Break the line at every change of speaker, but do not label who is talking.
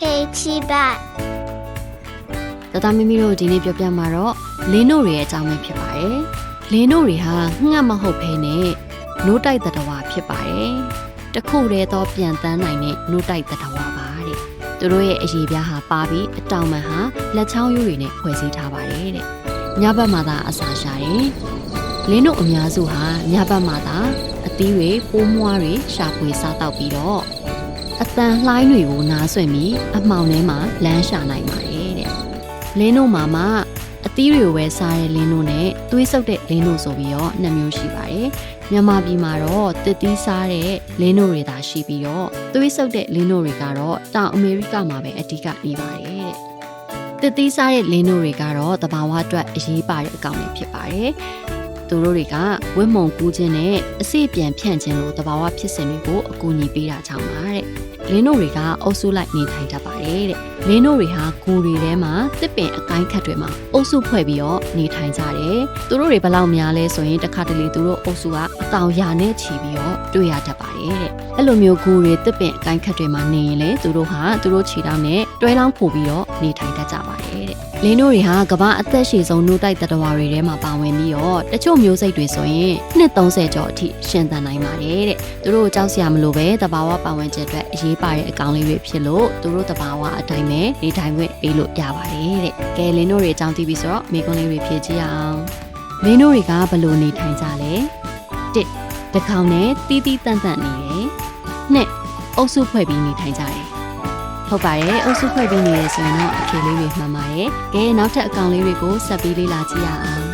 ဟေချီဘတ်ဒေါက်တာမီမီတို့ဒီနေ့ပြောပြမှာတော့လင်းတို့တွေရဲ့အကြောင်းပဲဖြစ်ပါတယ်။လင်းတို့တွေဟာငှက်မဟုတ်ဘဲနဲ့နိုးတိုက်တတဝါဖြစ်ပါတယ်။တခုတည်းသောပြန်တန်းနိုင်တဲ့နိုးတိုက်တတဝါပါတဲ့။သူတို့ရဲ့အရေပြားဟာပါပြီးအတောင်ပံဟာလက်ချောင်းရိုးတွေနဲ့ဖွဲ့စည်းထားပါတယ်တဲ့။ညဘက်မှာသာအစာရှာတယ်။လင်းတို့အများစုဟာညဘက်မှာသာအသီးတွေပိုးမွှားတွေရှာဖွေစားတောက်ပြီးတော့ အတန်လှိုင်းတွေကိုနားဆွင့်ပြီးအမှောင်ထဲမှာလမ်းရှာနိုင်ပါတယ်တဲ့လင်းတို့မှာမှအသီးတွေကိုပဲစားတဲ့လင်းတို့နဲ့သွေးဆုပ်တဲ့လင်းတို့ဆိုပြီးတော့နှစ်မျိုးရှိပါတယ်မြန်မာပြည်မှာတော့တစ်သီးစားတဲ့လင်းတို့တွေသာရှိပြီးတော့သွေးဆုပ်တဲ့လင်းတို့တွေကတော့တောင်အမေရိကမှာပဲအဓိကနေပါတယ်တဲ့တစ်သီးစားတဲ့လင်းတို့တွေကတော့တဘာဝအတွက်အရေးပါတဲ့အကောင်တွေဖြစ်ပါတယ်သူတို့တွေကဝတ်မုံကူးခြင်းနဲ့အစိပြန်ဖြန့်ခြင်းလိုတဘာဝဖြစ်စဉ်တွေကိုအကူအညီပေးတာကြောင့်ပါတဲ့ လင်းတို့တွေကအုပ်စုလိုက်နေထိုင်တတ်ပါတယ်တဲ့ လင်းတို့တွေဟာဂူတွေထဲမှာတစ်ပင်အကိုင်းခတ်တွေမှာအုပ်စုဖွဲ့ပြီးတော့နေထိုင်ကြတယ်သူတို့တွေဘယ်လောက်များလဲဆိုရင်တစ်ခါတလေသူတို့အုပ်စုကအကောင်ရာနဲ့ချီပြီးတော့တွေ့ရတတ်ပါတယ်တဲ့အဲ့လိုမျိုးဂူတွေတစ်ပင်အကိုင်းခတ်တွေမှာနေရင်လေသူတို့ဟာသူတို့ခြေထောက်နဲ့တွဲလောင်းဖို့ပြီးတော့နေထိုင်တတ်ကြပါတယ်တဲ့လင်းတို့တွေဟာကမ္ဘာအသက်ရှည်ဆုံးနှုတ်တိုက်တတဝါတွေထဲမှာပါဝင်ပြီးတော့တချို့မျိုးစိတ်တွေဆိုရင်နှစ်30ကျော်အထိရှင်သန်နိုင်ပါတယ်တဲ့သူတို့ကိုကြောက်စရာမလိုပဲတဘာဝပါဝင်ချက်အတွက်အရေးပါတဲ့အကောင်လေးတွေဖြစ်လို့သူတို့တဘာဝအတိုင်းပဲနေထိုင်ခွင့်ပေးလို့ရပါတယ်တဲ့ကဲလင်းတို့တွေအကြောင်းသိပြီဆိုတော့မိကွန်းလေးတွေဖြည့်ကြည့်အောင်လင်းတို့တွေကဘယ်လိုနေထိုင်ကြလဲတစ်တကောင်နဲ့တီးတီးတန့်တန့်နေတယ်နှစ်အုပ်စုဖွဲ့ပြီးနေထိုင်ကြတယ်ဟုတ်ပါတယ်အုပ်စုဖွဲ့ပြီးနေရဆိုရင်တော့အဖြေလေးတွေမှန်ပါတယ်ကဲနောက်ထပ်အကောင်လေးတွေကိုဆက်ပြီးလေ့လာကြည့်ရအောင်